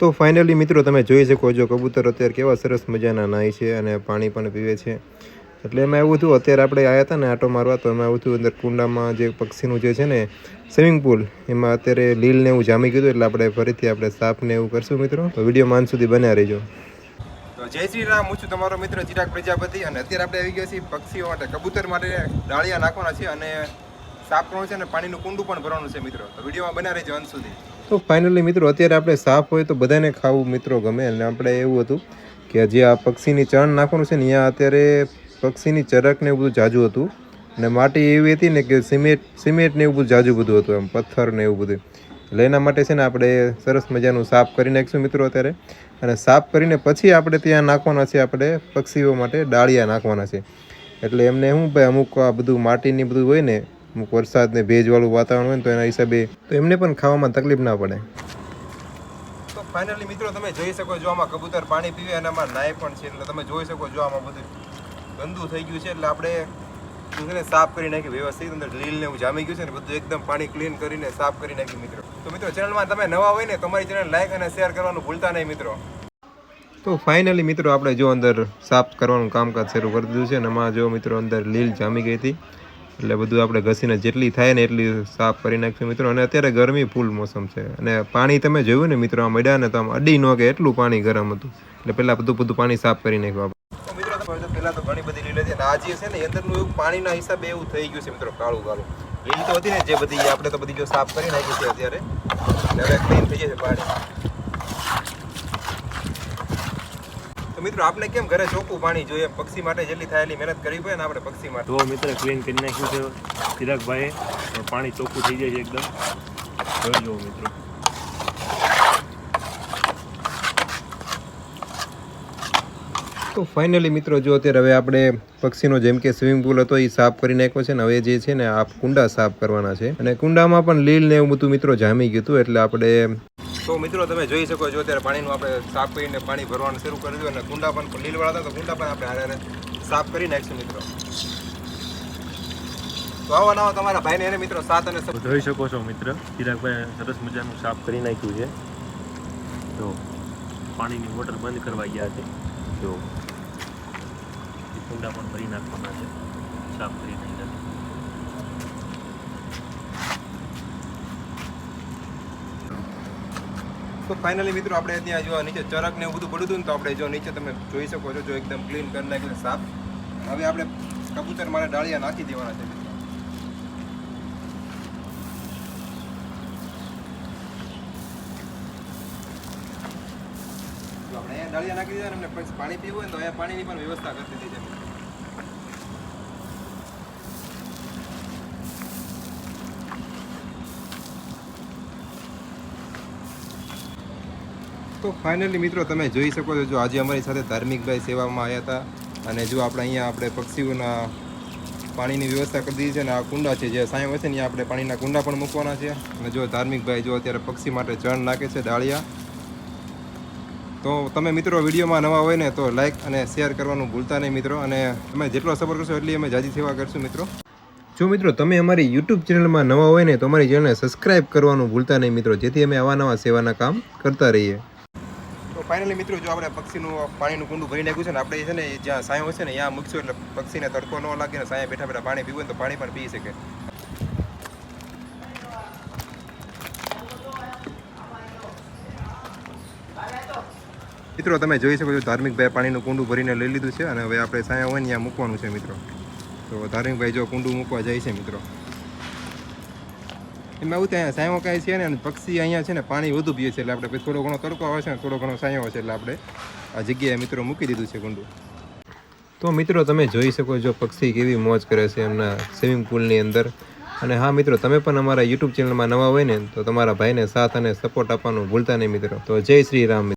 તો ફાઇનલી મિત્રો તમે જોઈ શકો છો, કબૂતર અત્યારે કેવા સરસ મજાના નાય છે અને પાણી પણ પીવે છે. એટલે એમાં એવું હતું, અત્યારે આપણે આવ્યા હતા ને આટો મારવા, તો એમાં એવું હતું, અંદર કુંડામાં જે પક્ષીનું જે છે ને સ્વિમિંગ પુલ એમાં અત્યારે લીલને એવું જામી ગયું એટલે આપણે ફરીથી આપણે સાફ ને એવું કરશું મિત્રો. તો વીડિયો માન સુધી બન્યા રહેજો. તો જય શ્રી રામ, હું છું તમારો મિત્ર ચિરાગ પ્રજાપતિ અને અત્યારે આપણે આવી ગયા છીએ પક્ષીઓ માટે, કબૂતર માટે ડાળિયા નાખવાના છે અને સાફ કરવાનું છે અને પાણીનું કુંડું પણ ભરવાનું છે મિત્રો. તો વિડીયોમાં બના રહેજો અંત સુધી. તો ફાઇનલી મિત્રો, અત્યારે આપણે સાફ હોય તો બધાને ખાવું મિત્રો ગમે. અને આપણે એવું હતું કે જે આ પક્ષીની ચણ નાખવાનું છે ને અહીંયા અત્યારે પક્ષીની ચરકને એવું બધું જાજુ હતું. અને માટી એવી હતી ને કે સિમેન્ટ સિમેન્ટ ને એવું બધું જાજુ બધું હતું એમ, પથ્થર ને એવું બધું. એટલે એના માટે છે ને આપણે સરસ મજાનું સાફ કરી નાખીશું મિત્રો અત્યારે. અને સાફ કરીને પછી આપણે ત્યાં નાખવાના છે આપણે પક્ષીઓ માટે ડાળિયા નાખવાના છે. એટલે એમને શું ભાઈ અમુક આ બધું માટીની બધું હોય ને અમુક વરસાદ ને ભેજવાળું વાતાવરણ હોય ને તો એના હિસાબે તો એમને પણ ખાવામાં તકલીફ ના પડે. તો ફાઇનલી મિત્રો તમે જોઈ શકો જો આમાં કબૂતર પાણી પીવે અને આમાં નાય પણ છે એટલે તમે જોઈ શકો જો આમાં બધું ગંદુ થઈ ગયું છે એટલે આપણે શું સાફ કરી નાખી વ્યવસ્થિત અંદર લીલ ને એવું જામી ગયું છે ને બધું એકદમ પાણી ક્લીન કરીને સાફ કરી નાખ્યું મિત્રો. તો મિત્રો ચેનલમાં તમે નવા હોય ને તમારી ચેનલ લાઈક અને શેર કરવાનું ભૂલતા નહીં મિત્રો. તો ફાઇનલી મિત્રો આપણે જો અંદર સાફ કરવાનું કામકાજ શરૂ કરી દીધું છે અને એમાં જો મિત્રો અંદર લીલ જામી ગઈ હતી એટલે બધું આપણે ઘસીને જેટલી થાય ને એટલી સાફ કરી નાખશું મિત્રો. અને અત્યારે ગરમી ફૂલ મોસમ છે. અને પાણી તમે જોયું ને મિત્રો આમ અડ્યા ને તો આમ અડી ન કે એટલું પાણી ગરમ હતું. એટલે પહેલાં બધું બધું પાણી સાફ કરી નાખ્યું આપણે. પહેલાં તો ઘણી બધી લીલી હતી અને આ છે ને અંદરનું એવું પાણીના હિસાબે એવું થઈ ગયું છે મિત્રો, કાળું કાળું. લીલી તો હતી ને જે બધી આપણે તો બધી જો સાફ કરી નાખી છે અત્યારે. હવે ક્લીન થઈ જશે પાણી. તો મિત્રો આપણે કેમ ઘરે ચોખ્ખું પાણી જોઈએ? પક્ષી માટે જેટલી થાય મહેનત કરવી પડે ને આપણે પક્ષી માટે. તો મિત્ર ક્લીન કરી નાખ્યું છે. ચિરાગભાઈ પાણી ચોખ્ખું થઈ જાય છે એકદમ. જોઈ જુઓ મિત્રો. તો ફાઇનલી મિત્રો જો અત્યારે હવે આપણે પક્ષીનો જેમ કે સ્વિમિંગ પુલ હતો એ સાફ કરી નાખ્યો છે ને હવે જે છે ને આ કુંડા સાફ કરવાના છે. અને કુંડામાં પણ લીલ ને એવું બધું મિત્રો જામી ગયું હતું એટલે આપણે તો મિત્રો તમે જોઈ શકો છો અત્યારે પાણીનું આપણે સાફ કરીને પાણી ભરવાનું શરૂ કરી દીધું અને કુંડા પણ લીલવાળા હતા તો કુંડા પણ આપણે હારે સાફ કરી નાખીશું મિત્રો. તો આવા તમારા ભાઈને એને મિત્રો સાથ અને જોઈ શકો છો મિત્ર ચિરાગભાઈ સરસ મજાનું સાફ કરી નાખ્યું છે. તો પાણીની મોટર બંધ કરવા ગયા છે. તો કુંડા પણ ભરી નાખવાના છે. સાફ કરી નાખ્યા તો ફાઇનલી મિત્રો આપણે ત્યાં જો નીચે ચરક ને એવું બધું પડ્યું હતું ને તો આપણે જો નીચે તમે જોઈ શકો છો, જો એકદમ ક્લીન કરી નાખીને સાફ. હવે આપણે કબૂતર મારે ડાળિયા નાખી દેવાના છે આપણે અહીંયા ડાળિયા નાખી દીધા ને એમને પાણી પીવું હોય તો અહીંયા પાણીની પણ વ્યવસ્થા કરી દીધી છે. તો ફાઇનલી મિત્રો તમે જોઈ શકો છો, જો આજે અમારી સાથે ધાર્મિકભાઈ સેવામાં આવ્યા હતા અને જો આપણે અહીંયા આપણે પક્ષીઓના પાણીની વ્યવસ્થા કરી દીધી છે અને આ કુંડા છે, જે સાંય હોય છે ને આપણે પાણીના કુંડા પણ મૂકવાના છે. અને જો ધાર્મિકભાઈ જો અત્યારે પક્ષી માટે ચણ નાખે છે ડાળિયા, તો તમે મિત્રો વિડીયોમાં નવા હોય ને તો લાઇક અને શેર કરવાનું ભૂલતા નહીં મિત્રો. અને તમે જેટલો સપોર્ટ કરશો એટલી અમે જાજી સેવા કરશું મિત્રો. જો મિત્રો તમે અમારી યુટ્યુબ ચેનલમાં નવા હોય ને તો અમારી ચેનલને સબસ્ક્રાઇબ કરવાનું ભૂલતા નહીં મિત્રો. જેથી અમે આવા નવા સેવાના કામ કરતા રહીએ. ફાઇનલી મિત્રો, જો આપણે પક્ષીનું પાણીનું કુંડું ભરી નાખ્યું છે ને, આપણે છે ને જ્યાં સાયો હશે ને, ત્યાં મૂકશું એટલે પક્ષીને તડકો ન લાગે ને, સાયા બેઠા બેઠા પાણી પીવું તો પાણી પણ પી શકે. મિત્રો, તમે જોઈ શકો છો ધાર્મિકભાઈ પાણીનું કુંડું ભરીને લઈ લીધું છે અને હવે આપણે સાયા હોય ને, ત્યાં મૂકવાનું છે મિત્રો. તો ધાર્મિકભાઈ જો કુંડું મૂકવા જાય છે મિત્રો. એમાં આવું ત્યાં સાયો કાંઈ છે ને અને પક્ષી અહીંયા છે ને પાણી વધુ પીએ છે એટલે આપણે પછી થોડો ઘણો તડકો આવે છે ને થોડો ઘણો સાયો છે એટલે આપણે આ જગ્યાએ મિત્રો મૂકી દીધું છે કુંડું તો મિત્રો તમે જોઈ શકો છો પક્ષી કેવી મોજ કરે છે એમના સ્વિમિંગ પુલની અંદર. અને હા મિત્રો, તમે પણ અમારા યુટ્યુબ ચેનલમાં નવા હોય ને તો તમારા ભાઈને સાથ અને સપોર્ટ આપવાનું ભૂલતા નહીં મિત્રો. તો જય શ્રી રામ